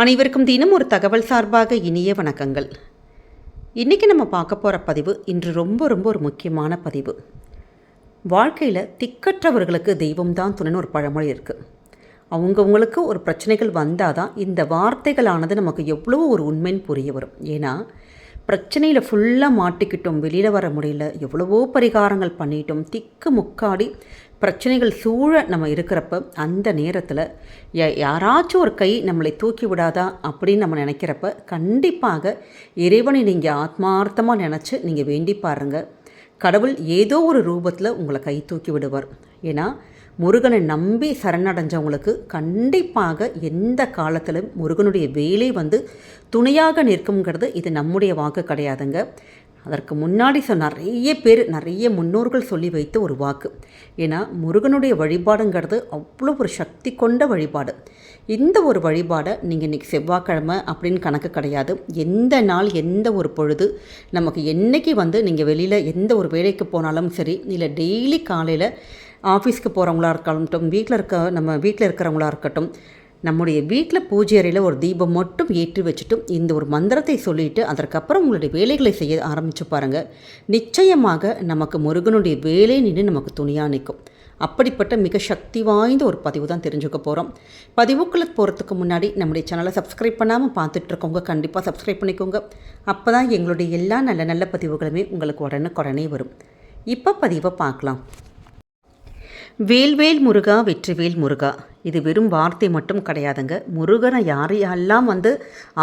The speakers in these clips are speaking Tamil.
அனைவருக்கும் தினம் ஒரு தகவல் சார்பாக இனிய வணக்கங்கள். இன்றைக்கி நம்ம பார்க்க போகிற பதிவு இன்று ரொம்ப ரொம்ப ஒரு முக்கியமான பதிவு. வாழ்க்கையில் திக்கற்றவர்களுக்கு தெய்வம் தான் துணைன்னு ஒரு பழமொழி இருக்குது அவங்கவுங்களுக்கு ஒரு பிரச்சனைகள் வந்தால் தான் இந்த வார்த்தைகளானது நமக்கு எவ்வளோ ஒரு உண்மைன்னு புரிய வரும். ஏன்னா பிரச்சனையில் ஃபுல்லாக மாட்டிக்கிட்டோம் வெளியில் வர முடியல எவ்வளவோ பரிகாரங்கள் பண்ணிட்டோம் திக்கு முக்காடி பிரச்சனைகள் சூழ நம்ம இருக்கிறப்ப அந்த நேரத்தில் யாராச்சும் ஒரு கை நம்மளை தூக்கி விடாதா அப்படின்னு நம்ம நினைக்கிறப்ப கண்டிப்பாக இறைவனை நீங்கள் ஆத்மார்த்தமாக நினச்சி நீங்கள் வேண்டி பாருங்கள் கடவுள் ஏதோ ஒரு ரூபத்தில் உங்களை கை தூக்கி விடுவார். ஏன்னா முருகனை நம்பி சரணடைஞ்சவங்களுக்கு கண்டிப்பாக எந்த காலத்திலும் முருகனுடைய வேலை வந்து துணையாக நிற்குங்கிறது இது நம்முடைய வாக்கு கிடையாதுங்க. அதற்கு முன்னாடி சொ நிறைய பேர் நிறைய முன்னோர்கள் சொல்லி வைத்த ஒரு வாக்கு. ஏன்னா முருகனுடைய வழிபாடுங்கிறது அவ்வளோ ஒரு சக்தி கொண்ட வழிபாடு. இந்த ஒரு வழிபாடை நீங்கள் இன்றைக்கி செவ்வாய்க்கிழமை அப்படின்னு கணக்கு கிடையாது. எந்த நாள் எந்த ஒரு பொழுது நமக்கு என்றைக்கு வந்து நீங்கள் வெளியில் எந்த ஒரு வேலைக்கு போனாலும் சரி இல்லை டெய்லி காலையில் ஆஃபீஸ்க்கு போகிறவங்களா இருக்கட்டும் வீட்டில் இருக்க நம்ம வீட்டில் இருக்கிறவங்களா இருக்கட்டும் நம்முடைய வீட்டில் பூஜை அறையில் ஒரு தீபம் மட்டும் ஏற்றி வச்சுட்டு இந்த ஒரு மந்திரத்தை சொல்லிவிட்டு அதற்கப்புறம் உங்களுடைய வேலைகளை செய்ய ஆரம்பித்து பாருங்கள் நிச்சயமாக நமக்கு முருகனுடைய வேலை நின்று நமக்கு துணியாக நிற்கும். அப்படிப்பட்ட மிக சக்தி வாய்ந்த ஒரு பதிவு தான் தெரிஞ்சுக்க போகிறோம் பதிவுக்குள்ளே போகிறதுக்கு முன்னாடி நம்முடைய சேனலை சப்ஸ்கிரைப் பண்ணாமல் பார்த்துட்ருக்கவங்க கண்டிப்பாக சப்ஸ்கிரைப் பண்ணிக்கோங்க. அப்போ தான் எங்களுடைய எல்லா நல்ல நல்ல பதிவுகளுமே உங்களுக்கு உடனுக்குடனே வரும். இப்போ பதிவை பார்க்கலாம். வேல்வேல் முருகா வெற்றிவேல் முருகா. இது வெறும் வார்த்தை மட்டும் கிடையாதுங்க. முருகனை யாரையெல்லாம் வந்து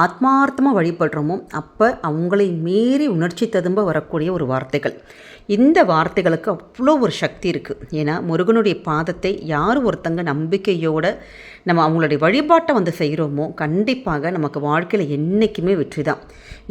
ஆத்மார்த்தமாக வழிபடுறோமோ அப்போ அவங்களை மீறி உணர்ச்சி ததும்ப வரக்கூடிய ஒரு வார்த்தைகள். இந்த வார்த்தைகளுக்கு அவ்வளோ ஒரு சக்தி இருக்குது ஏன்னா முருகனுடைய பாதத்தை யார் ஒருத்தங்க நம்பிக்கையோடு நம்ம அவங்களுடைய வழிபாட்டை வந்து செய்கிறோமோ கண்டிப்பாக நமக்கு வாழ்க்கையில் என்றைக்குமே வெற்றி தான்.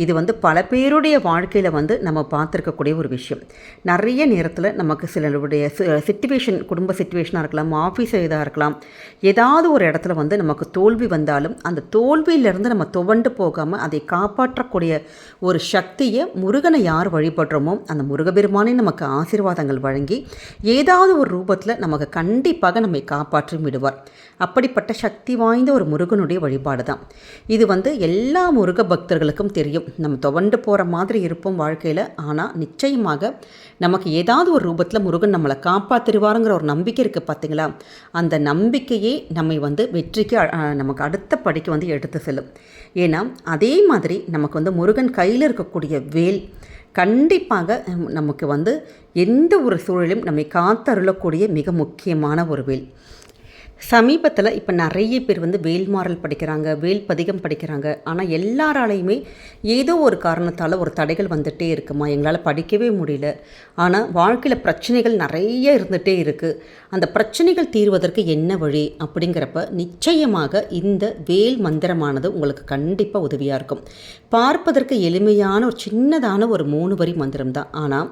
இது வந்து பல பேருடைய வாழ்க்கையில் வந்து நம்ம பார்த்துருக்கக்கூடிய ஒரு விஷயம். நிறைய நேரத்தில் நமக்கு சிலருடைய சுச்சுவேஷன் குடும்ப சுச்சுவேஷனாக இருக்கலாம் ஆஃபீஸ் இதாக இருக்கலாம் ஏதாவது ஒரு இடத்துல வந்து நமக்கு தோல்வி வந்தாலும் அந்த தோல்வியிலேருந்து நம்ம துவண்டு போகாமல் அதை காப்பாற்றக்கூடிய ஒரு சக்தியை முருகனை யார் வழிபடுறோமோ அந்த முருகபெருமானே நமக்கு ஆசீர்வாதங்கள் வழங்கி ஏதாவது ஒரு ரூபத்தில் நமக்கு கண்டிப்பாக நம்மை காப்பாற்றி விடுவார். அப்படிப்பட்ட சக்தி வாய்ந்த ஒரு முருகனுடைய வழிபாடு தான். இது வந்து எல்லா முருக பக்தர்களுக்கும் தெரியும். நம்ம துவண்டு போகிற மாதிரி இருப்போம் வாழ்க்கையில். ஆனால் நிச்சயமாக நமக்கு ஏதாவது ஒரு ரூபத்தில் முருகன் நம்மளை காப்பாற்றிடுவாருங்கிற ஒரு நம்பிக்கை இருக்குது பார்த்தீங்களா அந்த நம்பிக்கையை நம்மை வந்து வெற்றிக்கு நமக்கு அடுத்த படிக்கு வந்து எடுத்து செல்லும். ஏன்னா அதே மாதிரி நமக்கு வந்து முருகன் கையில் இருக்கக்கூடிய வேல் கண்டிப்பாக நமக்கு வந்து எந்த ஒரு சூழலும் நம்மை காத்தருளக்கூடிய மிக முக்கியமான ஒரு வேல். சமீபத்தில் இப்போ நிறைய பேர் வந்து வேல்மாறல் படிக்கிறாங்க வேல் பதிகம் படிக்கிறாங்க. ஆனால் எல்லாராலையுமே ஏதோ ஒரு காரணத்தால் ஒரு தடைகள் வந்துகிட்டே இருக்குமா? எங்களால் படிக்கவே முடியல. ஆனால் வாழ்க்கையில் பிரச்சனைகள் நிறைய இருந்துகிட்டே இருக்குது அந்த பிரச்சனைகள் தீர்வதற்கு என்ன வழி? அப்படிங்கிறப்ப நிச்சயமாக இந்த வேல் மந்திரமானது உங்களுக்கு கண்டிப்பாக உதவியாக இருக்கும். பார்ப்பதற்கு எளிமையான ஒரு சின்னதான ஒரு மூணு வரி மந்திரம் தான். ஆனால்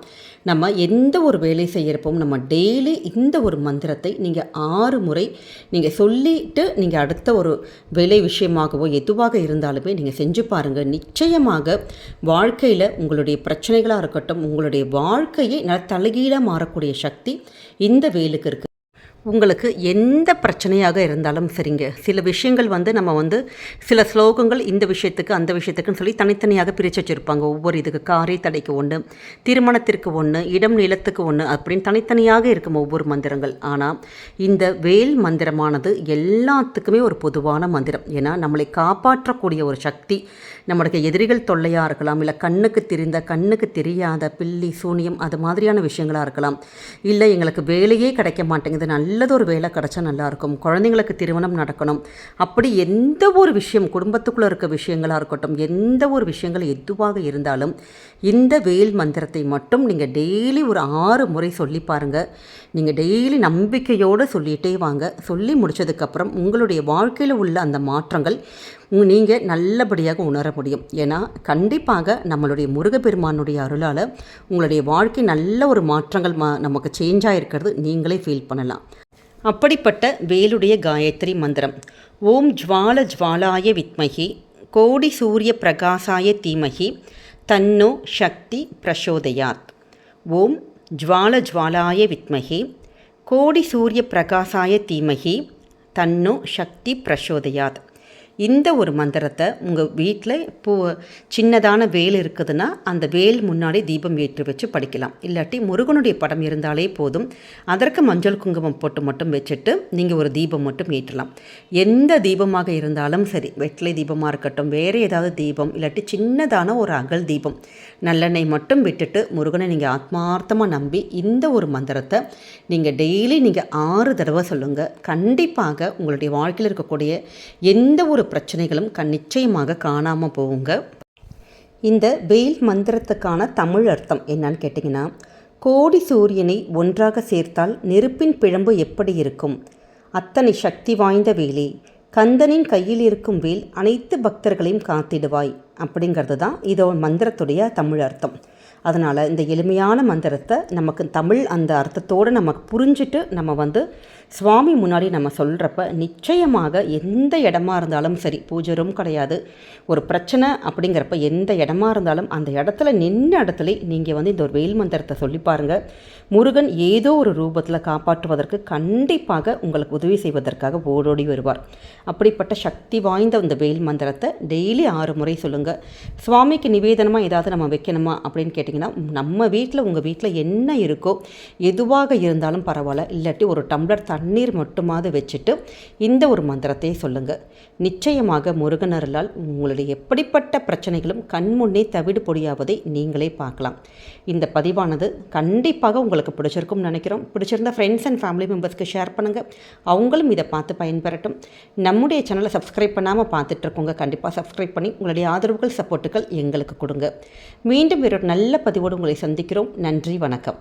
நம்ம எந்த ஒரு வேலை செய்கிறப்பவும் நம்ம டெய்லி இந்த ஒரு மந்திரத்தை நீங்கள் ஆறு முறை நீங்கள் சொல்லிட்டு நீங்கள் அடுத்த ஒரு வேலை விஷயமாகவோ எதுவாக இருந்தாலுமே நீங்கள் செஞ்சு பாருங்கள் நிச்சயமாக வாழ்க்கையில் உங்களுடைய பிரச்சனைகளாக இருக்கட்டும் உங்களுடைய வாழ்க்கையை நல்ல தலைகீழாக மாறக்கூடிய சக்தி இந்த வேலுக்கு இருக்குது. உங்களுக்கு எந்த பிரச்சனையாக இருந்தாலும் சரிங்க. சில விஷயங்கள் வந்து நம்ம வந்து சில ஸ்லோகங்கள் இந்த விஷயத்துக்கு அந்த விஷயத்துக்குன்னு சொல்லி தனித்தனியாக பிரித்து வச்சுருப்பாங்க. ஒவ்வொரு இதுக்கு காரை தடைக்கு ஒன்று திருமணத்திற்கு ஒன்று இடம் நிலத்துக்கு ஒன்று அப்படின்னு தனித்தனியாக இருக்கும் ஒவ்வொரு மந்திரங்கள். ஆனால் இந்த வேல் மந்திரமானது எல்லாத்துக்குமே ஒரு பொதுவான மந்திரம். ஏன்னா நம்மளை காப்பாற்றக்கூடிய ஒரு சக்தி நம்மளுக்கு எதிரிகள் தொல்லையாக இருக்கலாம் இல்லை கண்ணுக்கு தெரிந்த கண்ணுக்கு தெரியாத பில்லி சூனியம் அது மாதிரியான விஷயங்களாக இருக்கலாம். இல்லை எங்களுக்கு வேலையே கிடைக்க மாட்டேங்குது நல்லது நல்லதொரு வேலை கிடைச்சா நல்லாயிருக்கும் குழந்தைங்களுக்கு திருமணம் நடக்கணும். அப்படி எந்த ஒரு விஷயம் குடும்பத்துக்குள்ளே இருக்க விஷயங்களாக இருக்கட்டும் எந்த ஒரு விஷயங்கள் எதுவாக இருந்தாலும் இந்த வேல் மந்திரத்தை மட்டும் நீங்கள் டெய்லி ஒரு ஆறு முறை சொல்லி பாருங்கள் நீங்கள் டெய்லி நம்பிக்கையோடு சொல்லிகிட்டே வாங்க. சொல்லி முடித்ததுக்கப்புறம் உங்களுடைய வாழ்க்கையில் உள்ள அந்த மாற்றங்கள் நீங்கள் நல்லபடியாக உணர முடியும். ஏன்னா கண்டிப்பாக நம்மளுடைய முருகப்பெருமானுடைய அருளால் உங்களுடைய வாழ்க்கை நல்ல ஒரு மாற்றங்கள் மா நமக்கு சேஞ்ச் ஆகிருக்கிறது நீங்களே ஃபீல் பண்ணலாம். அப்படிப்பட்ட வேலுடைய காயத்ரி மந்திரம். ஓம் ஜுவால ஜுவாலாய வித்மகி கோடி சூரிய பிரகாசாய தீமகி தன்னோ சக்தி பிரசோதயாத். ஓம் ஜுவால ஜுவாலாய வித்மகி கோடி சூரிய பிரகாசாய தீமகி தன்னோ சக்தி பிரசோதயாத். இந்த ஒரு மந்திரத்தை உங்கள் வீட்டில் இப்போது சின்னதான வேல் இருக்குதுன்னா அந்த வேல் முன்னாடி தீபம் ஏற்றி வச்சு படிக்கலாம். இல்லாட்டி முருகனுடைய படம் இருந்தாலே போதும். அதற்கு மஞ்சள் குங்குமம் போட்டு மட்டும் வச்சுட்டு நீங்கள் ஒரு தீபம் மட்டும் ஏற்றலாம். எந்த தீபமாக இருந்தாலும் சரி வெற்றிலை தீபமாக இருக்கட்டும் வேறு ஏதாவது தீபம் இல்லாட்டி சின்னதான ஒரு அகல் தீபம். நல்லெண்ணெய் மட்டும் விட்டுட்டு முருகனை நீங்கள் ஆத்மார்த்தமாக நம்பி இந்த ஒரு மந்திரத்தை நீங்கள் டெய்லி நீங்கள் ஆறு தடவை சொல்லுங்கள் கண்டிப்பாக உங்களுடைய வாழ்க்கையில் இருக்கக்கூடிய எந்த ஒரு பிரச்சனைகளும் கண் நிச்சயமாக காணாமல் போகுங்க. இந்த வெயில் மந்திரத்துக்கான தமிழ் அர்த்தம் என்னன்னு கேட்டிங்கன்னா கோடி சூரியனை ஒன்றாக சேர்த்தால் நெருப்பின் பிழம்பு எப்படி இருக்கும்? அத்தனை சக்தி வாய்ந்த வேலை கந்தனின் கையில் இருக்கும் வேல் அனைத்து பக்தர்களையும் காத்திடுவாய். அப்படிங்கிறது தான் இதோ மந்திரத்துடைய தமிழ் அர்த்தம். அதனால் இந்த எளிமையான மந்திரத்தை நமக்கு தமிழ் அந்த அர்த்தத்தோடு நமக்கு புரிஞ்சுட்டு நம்ம வந்து சுவாமி முன்னாடி நம்ம சொல்கிறப்ப நிச்சயமாக எந்த இடமா இருந்தாலும் சரி பூஜை ரூம் கிடையாது ஒரு பிரச்சனை அப்படிங்கிறப்ப எந்த இடமா இருந்தாலும் அந்த இடத்துல நின்ன இடத்துல நீங்கள் வந்து இந்த ஒரு வெயில் மந்திரத்தை சொல்லி பாருங்கள் முருகன் ஏதோ ஒரு ரூபத்தில் காப்பாற்றுவதற்கு கண்டிப்பாக உங்களுக்கு உதவி செய்வதற்காக ஓடோடி வருவார். அப்படிப்பட்ட சக்தி வாய்ந்த இந்த வெயில் மந்திரத்தை டெய்லி ஆறு முறை சொல்லுங்கள் சுவாமிக்கு நிவேதனமாக ஏதாவது நம்ம வைக்கணுமா அப்படின்னு கேட்டிங்கன்னா நம்ம வீட்டில் உங்கள் வீட்டில் என்ன இருக்கோ எதுவாக இருந்தாலும் பரவாயில்ல. இல்லாட்டி ஒரு டம்ளர் தண்ணீர் மட்டுமாவது வச்சுட்டு இந்த ஒரு மந்திரத்தை சொல்லுங்கள் நிச்சயமாக முருகனருளால் உங்களுடைய எப்படிப்பட்ட பிரச்சனைகளும் கண்முன்னே தவிடு பொடியாவதை நீங்களே பார்க்கலாம். இந்த பதிவானது கண்டிப்பாக உங்களுக்கு பிடிச்சிருக்கும்னு நினைக்கிறோம். பிடிச்சிருந்த ஃப்ரெண்ட்ஸ் அண்ட் ஃபேமிலி மெம்பர்ஸ்க்கு ஷேர் பண்ணுங்கள் அவங்களும் இதை பார்த்து பயன்பெறட்டும். நம்முடைய சேனலை சப்ஸ்கிரைப் பண்ணாமல் பார்த்துட்ருக்கோங்க கண்டிப்பாக சப்ஸ்கிரைப் பண்ணி உங்களுடைய ஆதரவுகள் சப்போர்ட்டுகள் எங்களுக்கு கொடுங்க. மீண்டும் ஒரு நல்ல நல்ல பதிவோடு உங்களை சந்திக்கிறோம். நன்றி வணக்கம்.